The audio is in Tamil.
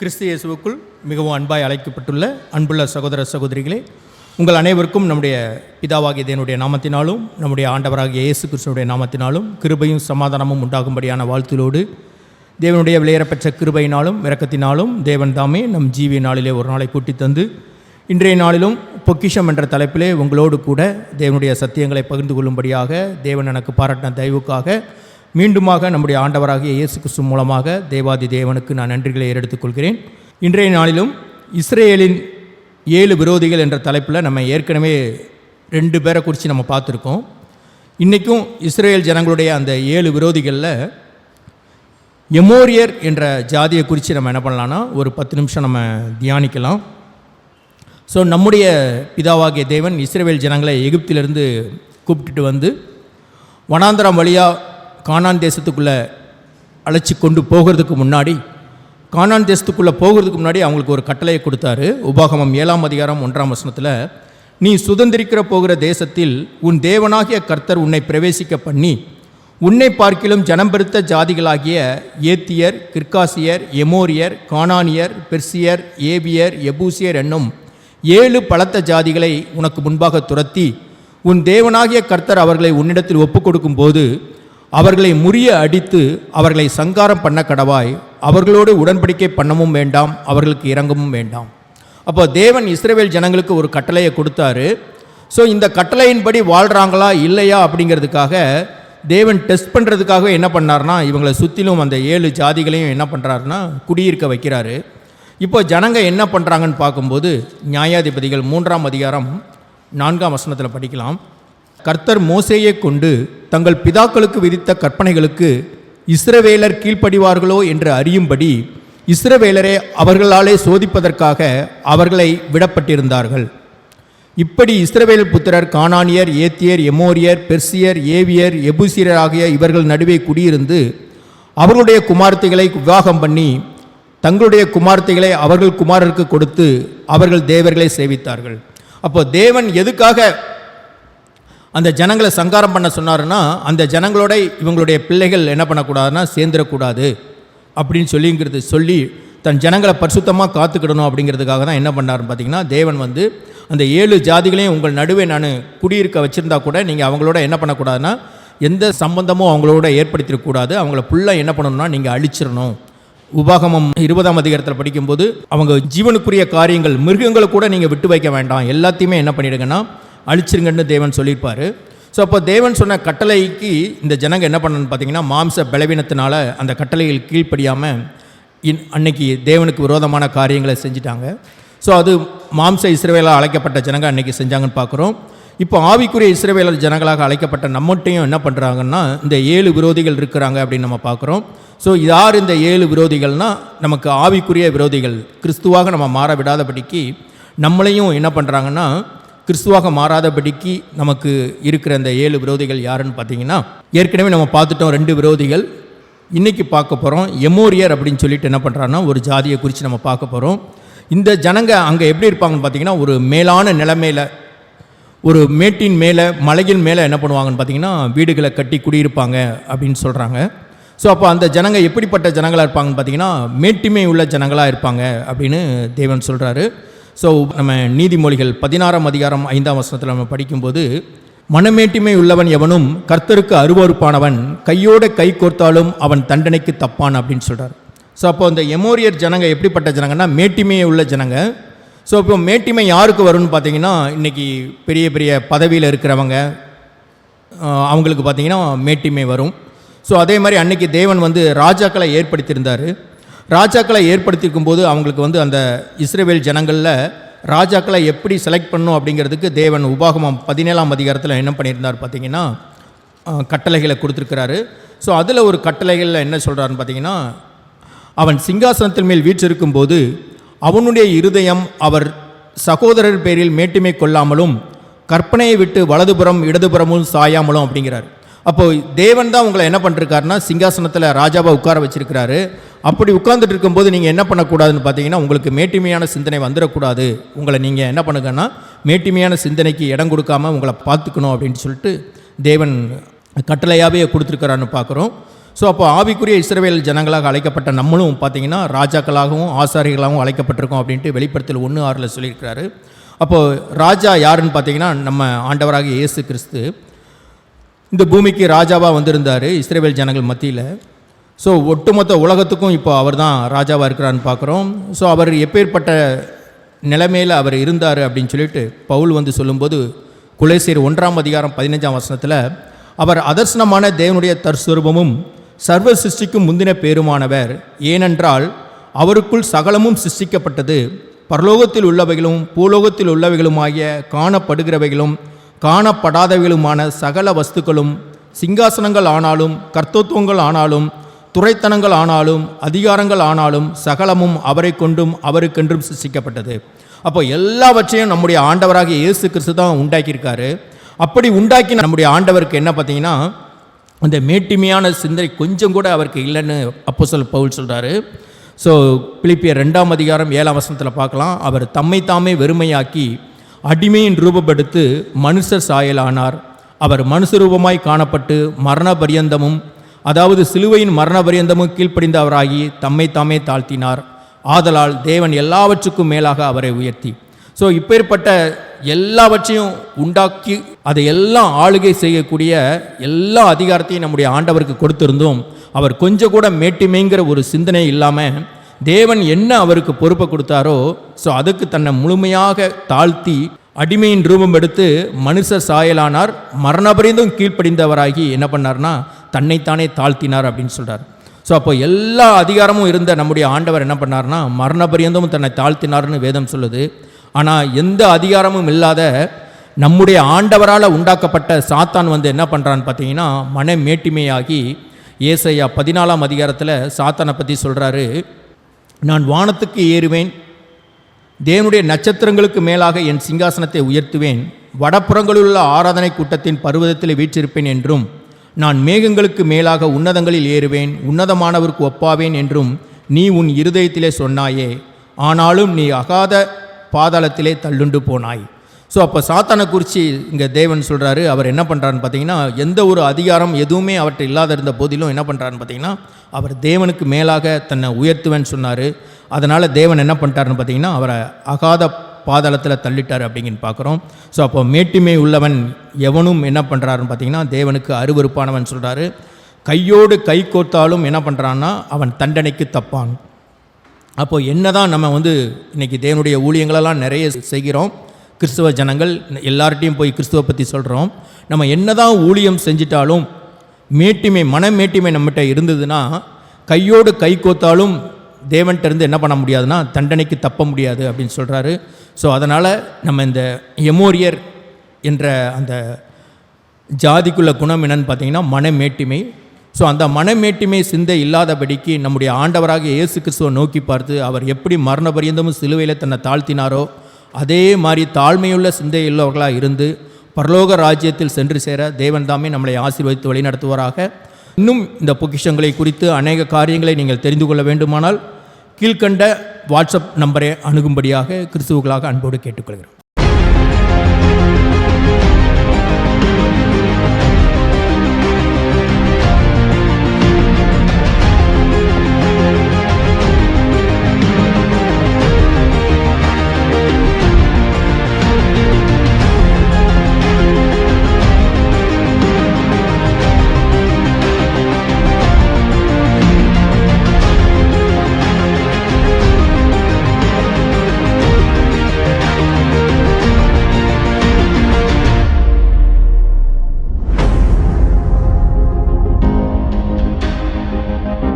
கிறிஸ்து இயேசுவுக்குள் மிகவும் அன்பாய் அழைக்கப்பட்டுள்ள அன்புள்ள சகோதர சகோதரிகளே உங்கள் அனைவருக்கும் நம்முடைய பிதாவாகிய தேவனுடைய நாமத்தினாலும் நம்முடைய ஆண்டவராகிய இயேசு கிறிஸ்துடைய நாமத்தினாலும் கிருபையும் சமாதானமும் உண்டாகும்படியான வாழ்த்துலோடு தேவனுடைய விளையரப்பெற்ற கிருபையினாலும் இறக்கத்தினாலும் தேவன் தாமே நம் ஜீவிய நாளிலே ஒரு நாளை கூட்டி தந்து இன்றைய நாளிலும் பொக்கிஷம் என்ற தலைப்பிலே உங்களோடு கூட தேவனுடைய சத்தியங்களை பகிர்ந்து கொள்ளும்படியாக தேவன் எனக்கு பாராட்டின தயவுக்காக மீண்டுமாக நம்முடைய ஆண்டவராகிய இயேசு கிறிஸ்து மூலமாக தேவாதி தேவனுக்கு நான் நன்றிகளை ஏறெடுத்துக் கொள்கிறேன் இன்றைய நாளிலும் இஸ்ரேலின் ஏழு விரோதிகள் என்ற தலைப்பில் நம்ம ஏற்கனவே ரெண்டு பேரை குறித்து நம்ம பார்த்துருக்கோம். இன்றைக்கும் இஸ்ரேல் ஜனங்களுடைய அந்த ஏழு விரோதிகளில் எமோரியர் என்ற ஜாதியை குறித்து நம்ம என்ன பண்ணலான்னா ஒரு பத்து நிமிஷம் நம்ம தியானிக்கலாம். ஸோ நம்முடைய பிதாவாகிய தேவன் இஸ்ரேல் ஜனங்களை எகிப்திலிருந்து கூப்பிட்டுட்டு வந்து வனாந்தரம் வழியாக கானான் தேசத்துக்குள்ளே அழைச்சி கொண்டு போகிறதுக்கு முன்னாடி கானான் தேசத்துக்குள்ளே போகிறதுக்கு முன்னாடி அவங்களுக்கு ஒரு கட்டளையை கொடுத்தாரு. உபாகமம் ஏழாம் அதிகாரம் ஒன்றாம் வசனத்தில் நீ சுதந்திரிக்கிற போகிற தேசத்தில் உன் தேவனாகிய கர்த்தர் உன்னை பிரவேசிக்க பண்ணி உன்னை பார்க்கிலும் ஜனம்பெருத்த ஜாதிகளாகிய ஏத்தியர் கிர்காசியர் எமோரியர் கானானியர் பெர்சியர் ஏவியர் எபூசியர் என்னும் ஏழு பலத்த ஜாதிகளை உனக்கு முன்பாக துரத்தி உன் தேவனாகிய கர்த்தர் அவர்களை உன்னிடத்தில் ஒப்புக் கொடுக்கும்போது அவர்களை முறிய அடித்து அவர்களை சங்காரம் பண்ண கடவாய் அவர்களோடு உடன்படிக்கை பண்ணவும் வேண்டாம் அவர்களுக்கு இறங்கவும் வேண்டாம். அப்போ தேவன் இஸ்ரேவேல் ஜனங்களுக்கு ஒரு கட்டளையை கொடுத்தாரு. ஸோ இந்த கட்டளையின்படி வாழ்கிறாங்களா இல்லையா அப்படிங்கிறதுக்காக தேவன் டெஸ்ட் பண்ணுறதுக்காக என்ன பண்ணார்னா இவங்களை சுற்றிலும் அந்த ஏழு ஜாதிகளையும் என்ன பண்ணுறாருன்னா குடியிருக்க வைக்கிறாரு. இப்போ ஜனங்க என்ன பண்ணுறாங்கன்னு பார்க்கும்போது நியாயாதிபதிகள் மூன்றாம் அதிகாரம் நான்காம் வசனத்தில் படிக்கலாம். கர்த்தர் மோசேயை கொண்டு தங்கள் பிதாக்களுக்கு விதித்த கற்பனைகளுக்கு இஸ்ரவேலர் கீழ்ப்படிவார்களோ என்று அறியும்படி இஸ்ரவேலரை அவர்களாலே சோதிப்பதற்காக அவர்களை விடப்பட்டிருந்தார்கள். இப்படி இஸ்ரவேல் புத்திரர் கானானியர் ஏத்தியர் எமோரியர் பெர்சியர் ஏவியர் எபுசியர் ஆகிய இவர்கள் நடுவே குடியிருந்து அவர்களுடைய குமார்த்திகளை விவாகம் பண்ணி தங்களுடைய குமார்த்திகளை அவர்கள் குமாரருக்கு கொடுத்து அவர்கள் தேவர்களை சேவித்தார்கள். அப்போ தேவன் எதுக்காக அந்த ஜனங்களை சங்காரம் பண்ண சொன்னாருன்னா அந்த ஜனங்களோட இவங்களுடைய பிள்ளைகள் என்ன பண்ணக்கூடாதுன்னா சேர்ந்துடக்கூடாது அப்படின்னு சொல்லிங்கிறது சொல்லி தன் ஜனங்களை பரிசுத்தமாக காத்துக்கிடணும் அப்படிங்கிறதுக்காக தான் என்ன பண்ணாருன்னு பார்த்தீங்கன்னா தேவன் வந்து அந்த ஏழு ஜாதிகளையும் உங்கள் நடுவே நான் குடியிருக்க வச்சுருந்தா கூட நீங்கள் அவங்களோட என்ன பண்ணக்கூடாதுன்னா எந்த சம்பந்தமும் அவங்களோட ஏற்படுத்திடக்கூடாது. அவங்கள ஃபுல்லாக என்ன பண்ணணும்னா நீங்கள் அழிச்சிடணும். உபாகமம் இருபதாம் அதிகாரத்தில் படிக்கும்போது அவங்க ஜீவனுக்குரிய காரியங்கள் மிருகங்களை கூட நீங்கள் விட்டு வைக்க வேண்டாம். எல்லாத்தையுமே என்ன பண்ணிடுங்கன்னா அழிச்சிருங்கன்னு தேவன் சொல்லியிருப்பார். ஸோ அப்போ தேவன் சொன்ன கட்டளைக்கு இந்த ஜனங்க என்ன பண்ணணும்னு பார்த்தீங்கன்னா மாம்ச பலவீனத்தினால அந்த கட்டளைகள் கீழ்ப்படியாமல் இன் அன்னைக்கு தேவனுக்கு விரோதமான காரியங்களை செஞ்சிட்டாங்க. ஸோ அது மாம்ச இஸ்ரவேலாக அழைக்கப்பட்ட ஜனங்க அன்னைக்கு செஞ்சாங்கன்னு பார்க்குறோம். இப்போ ஆவிக்குரிய இஸ்ரவேலர் ஜனங்களாக அழைக்கப்பட்ட நம்மட்டையும் என்ன பண்ணுறாங்கன்னா இந்த ஏழு விரோதிகள் இருக்கிறாங்க அப்படின்னு நம்ம பார்க்குறோம். ஸோ யார் இந்த ஏழு விரோதிகள்னால் நமக்கு ஆவிக்குரிய விரோதிகள் கிறிஸ்துவாக நம்ம மாற விடாதபடிக்கு நம்மளையும் என்ன பண்ணுறாங்கன்னா கிறிஸ்துவாக மாறாதபடிக்கு நமக்கு இருக்கிற அந்த ஏழு விரோதிகள் யாருன்னு பார்த்தீங்கன்னா ஏற்கனவே நம்ம பார்த்துட்டோம் ரெண்டு விரோதிகள். இன்றைக்கி பார்க்க போகிறோம் எமோரியர் அப்படின்னு சொல்லிட்டு என்ன பண்ணுறாங்கன்னா ஒரு ஜாதியை குறித்து நம்ம பார்க்க போகிறோம் இந்த ஜனங்க அங்கே எப்படி இருப்பாங்கன்னு பார்த்தீங்கன்னா ஒரு மேலான நிலைமையில் ஒரு மேட்டின் மேலே மலையின் மேலே என்ன பண்ணுவாங்கன்னு பார்த்தீங்கன்னா வீடுகளை கட்டி குடியிருப்பாங்க அப்படின்னு சொல்கிறாங்க ஸோ அப்போ அந்த ஜனங்க எப்படிப்பட்ட ஜனங்களாக இருப்பாங்கன்னு பார்த்தீங்கன்னா மேட்டிமை உள்ள ஜனங்களாக இருப்பாங்க அப்படின்னு தேவன் சொல்கிறாரு ஸோ நம்ம நீதிமொழிகள் பதினாறாம் அதிகாரம் ஐந்தாம் வசனத்தில் நம்ம படிக்கும்போது மனமேட்டிமை உள்ளவன் எவனும் கர்த்தருக்கு அருவறுப்பானவன் கையோட கை கோர்த்தாலும் அவன் தண்டனைக்கு தப்பான் அப்படின்னு சொல்கிறார் ஸோ அப்போ அந்த எமோரியர் ஜனங்க எப்படிப்பட்ட ஜனங்கன்னா மேட்டிமையை உள்ள ஜனங்க. ஸோ இப்போ மேட்டிமை யாருக்கு வரும்னு பார்த்தீங்கன்னா இன்றைக்கி பெரிய பெரிய பதவியில் இருக்கிறவங்க அவங்களுக்கு பார்த்தீங்கன்னா மேட்டிமை வரும். ஸோ அதே மாதிரி அன்னைக்கு தேவன் வந்து ராஜாக்களை ஏற்படுத்தியிருந்தார். ராஜாக்களை ஏற்படுத்தியிருக்கும் போது அவங்களுக்கு வந்து அந்த இஸ்ரேவேல் ஜனங்களில் ராஜாக்களை எப்படி செலக்ட் பண்ணும் அப்படிங்கிறதுக்கு தேவன் உபாகமம் பதினேழாம் அதிகாரத்தில் என்ன பண்ணியிருந்தார் பார்த்தீங்கன்னா கட்டளைகளை கொடுத்துருக்கிறாரு. ஸோ அதில் ஒரு கட்டளைகளில் என்ன சொல்கிறாருன்னு பார்த்தீங்கன்னா அவன் சிங்காசனத்தின் மேல் வீற்றிருக்கும் போது அவனுடைய இருதயம் அவர் சகோதரர் பேரில் மேட்டுமை கொள்ளாமலும் கற்பனையை விட்டு வலதுபுறம் இடதுபுறமும் சாயாமலும் அப்படிங்கிறார். அப்போ தேவன் தான் உங்களை என்ன பண்ணிருக்காருன்னா சிங்காசனத்தில் ராஜாவாக உட்கார வச்சிருக்கிறாரு. அப்படி உட்கார்ந்துட்டு இருக்கும்போது நீங்கள் என்ன பண்ணக்கூடாதுன்னு பார்த்தீங்கன்னா உங்களுக்கு மேட்டுமையான சிந்தனை வந்துடக்கூடாது. உங்களை நீங்கள் என்ன பண்ணுங்கன்னா மேட்டுமையான சிந்தனைக்கு இடம் கொடுக்காம உங்களை பார்த்துக்கணும் அப்படின்னு சொல்லிட்டு தேவன் கட்டளையாகவே கொடுத்துருக்கிறான்னு பார்க்குறோம். ஸோ அப்போ ஆவிக்குரிய இஸ்ரவேல் ஜனங்களாக அழைக்கப்பட்ட நம்மளும் பார்த்தீங்கன்னா ராஜாக்களாகவும் ஆசாரிகளாகவும் அழைக்கப்பட்டிருக்கோம் அப்படின்ட்டு வெளிப்படுத்தல் ஒன்று ஆறில் சொல்லியிருக்கிறாரு. அப்போது ராஜா யாருன்னு பார்த்தீங்கன்னா நம்ம ஆண்டவராக இயேசு கிறிஸ்து. இந்த பூமிக்கு ராஜாவாக வந்திருந்தார் இஸ்ரேவேல் ஜனங்கள் மத்தியில். ஸோ ஒட்டுமொத்த உலகத்துக்கும் இப்போ அவர் தான் ராஜாவாக இருக்கிறான்னு பார்க்குறோம் ஸோ அவர் எப்பேற்பட்ட நிலைமையில் அவர் இருந்தார் அப்படின்னு சொல்லிட்டு பவுல் வந்து சொல்லும்போது குலேசியர் ஒன்றாம் அதிகாரம் பதினஞ்சாம் வசனத்தில் அவர் அதர்சனமான தேவனுடைய தற்சுவரூபமும் சர்வ சிருஷ்டிக்கும் முந்தின பேருமானவர். ஏனென்றால் அவருக்குள் சகலமும் சிருஷ்டிக்கப்பட்டது. பரலோகத்தில் உள்ளவைகளும் பூலோகத்தில் உள்ளவைகளுமாகிய காணப்படுகிறவைகளும் காணப்படாதவைகளுமான சகல வஸ்துக்களும் சிங்காசனங்கள் ஆனாலும் கர்த்தத்துவங்கள் ஆனாலும் துறைத்தனங்கள் ஆனாலும் அதிகாரங்கள் ஆனாலும் சகலமும் அவரை கொண்டும் அவருக்கென்றும் சிருஷ்டிக்கப்பட்டது. அப்போ எல்லாவற்றையும் நம்முடைய ஆண்டவராக இயேசு கிறிஸ்து தான் உண்டாக்கியிருக்காரு. அப்படி உண்டாக்கி நம்முடைய ஆண்டவருக்கு என்ன பார்த்தீங்கன்னா அந்த மேட்டிமையான சிந்தனை கொஞ்சம் கூட அவருக்கு இல்லைன்னு அப்போஸ்தலர் பவுல் சொல்கிறாரு ஸோ பிளிப்பிய ரெண்டாம் அதிகாரம் ஏழாம் வசனத்தில் பார்க்கலாம். அவர் தம்மை தாமே வெறுமையாக்கி அடிமையின் ரூபப்படுத்து மனுஷர் சாயலானார். அவர் மனுஷ ரூபமாய் காணப்பட்டு மரண பரியந்தமும் அதாவது சிலுவையின் மரண பரியந்தமும் கீழ்ப்படிந்தவராகி தம்மை தாமே தாழ்த்தினார். ஆதலால் தேவன் எல்லாவற்றுக்கும் மேலாக அவரை உயர்த்தி. ஸோ இப்பேற்பட்ட எல்லாவற்றையும் உண்டாக்கி அதை எல்லாம் ஆளுகை செய்யக்கூடிய எல்லா அதிகாரத்தையும் நம்முடைய ஆண்டவருக்கு கொடுத்திருந்தோம். அவர் கொஞ்சம் கூட மேட்டுமேங்கிற ஒரு சிந்தனை இல்லாமல் தேவன் என்ன அவருக்கு பொறுப்பை கொடுத்தாரோ ஸோ அதுக்கு தன்னை முழுமையாக தாழ்த்தி அடிமையின் ரூபம் எடுத்து மனுஷர் சாயலானார் மரணபரிந்தும் கீழ்ப்படிந்தவராகி என்ன பண்ணார்னா தன்னைத்தானே தாழ்த்தினார் அப்படின்னு சொல்கிறார் ஸோ அப்போ எல்லா அதிகாரமும் இருந்த நம்முடைய ஆண்டவர் என்ன பண்ணார்னா மரணபரியந்தமும் தன்னை தாழ்த்தினார்னு வேதம் சொல்லுது. ஆனால் எந்த அதிகாரமும் இல்லாத நம்முடைய ஆண்டவரால் உண்டாக்கப்பட்ட சாத்தான் வந்து என்ன பண்ணுறான்னு பார்த்தீங்கன்னா மன மேட்டிமையாகி ஏசையா பதினாலாம் அதிகாரத்தில் சாத்தானை பற்றி சொல்கிறாரு நான் வானத்துக்கு ஏறுவேன். தேவனுடைய நட்சத்திரங்களுக்கு மேலாக என் சிங்காசனத்தை உயர்த்துவேன். வடப்புறங்களிலுள்ள ஆராதனை கூட்டத்தின் பருவதத்தில் வீற்றிருப்பேன் என்றும் நான் மேகங்களுக்கு மேலாக உன்னதங்களில் ஏறுவேன். உன்னதமானவருக்கு ஒப்பாவேன் என்றும் நீ உன் இருதயத்திலே சொன்னாயே. ஆனாலும் நீ அகாத பாதாளத்திலே தள்ளுண்டு போனாய். ஸோ அப்போ சாத்தானை குறித்து இங்கே தேவன் சொல்கிறாரு அவர் என்ன பண்ணுறாருன்னு பார்த்தீங்கன்னா எந்த ஒரு அதிகாரம் எதுவுமே அவர்கிட்ட இல்லாத இருந்த போதிலும் என்ன பண்ணுறாருன்னு பார்த்தீங்கன்னா அவர் தேவனுக்கு மேலாக தன்னை உயர்த்துவேன்னு சொன்னார். அதனால் தேவன் என்ன பண்ணிட்டாருன்னு பார்த்தீங்கன்னா அவரை அகாத பாதாளத்தில் தள்ளிட்டார் அப்படிங்கன்னு பார்க்குறோம் ஸோ அப்போ மேட்டுமே உள்ளவன் எவனும் என்ன பண்ணுறாருன்னு பார்த்தீங்கன்னா தேவனுக்கு அருவருப்பானவன் சொல்கிறாரு கையோடு கை கோர்த்தாலும் என்ன பண்ணுறான்னா அவன் தண்டனைக்கு தப்பான். அப்போது என்ன தான் நம்ம வந்து இன்றைக்கி தேவனுடைய ஊழியங்களெல்லாம் நிறைய செய்கிறோம். கிறிஸ்துவ ஜனங்கள் எல்லார்ட்டையும் போய் கிறிஸ்துவ பற்றி சொல்கிறோம் நம்ம என்னதான் ஊழியம் செஞ்சிட்டாலும் மேட்டிமை மன மேட்டிமை நம்மகிட்ட இருந்ததுன்னா கையோடு கை கோத்தாலும் தேவன்கிட்ட இருந்து என்ன பண்ண முடியாதுன்னா தண்டனைக்கு தப்ப முடியாது அப்படின்னு சொல்கிறாரு ஸோ அதனால் நம்ம இந்த எமோரியர் என்ற அந்த ஜாதிக்குள்ள குணம் என்னன்னு பார்த்தீங்கன்னா மனமேட்டிமை ஸோ அந்த மனமேட்டிமை சிந்தை இல்லாதபடிக்கு நம்முடைய ஆண்டவராக இயேசு கிறிஸ்துவை நோக்கி பார்த்து அவர் எப்படி மரண பரியந்தமும் சிலுவையில் தன்னை தாழ்த்தினாரோ அதே மாதிரி தாழ்மையுள்ள சிந்தை உள்ளவர்களாக இருந்து பரலோக ராஜ்யத்தில் சென்று சேர தேவன் தாமே நம்மளை ஆசீர்வதித்து வழிநடத்துவாராக. இன்னும் இந்த பொக்கிஷங்களை குறித்து அநேக காரியங்களை நீங்கள் தெரிந்து கொள்ள வேண்டுமானால் கீழ்க்கண்ட வாட்ஸ்அப் நம்பரை அணுகும்படியாக கிறிஸ்துவர்களாக அன்போடு கேட்டுக்கொள்கிறோம்.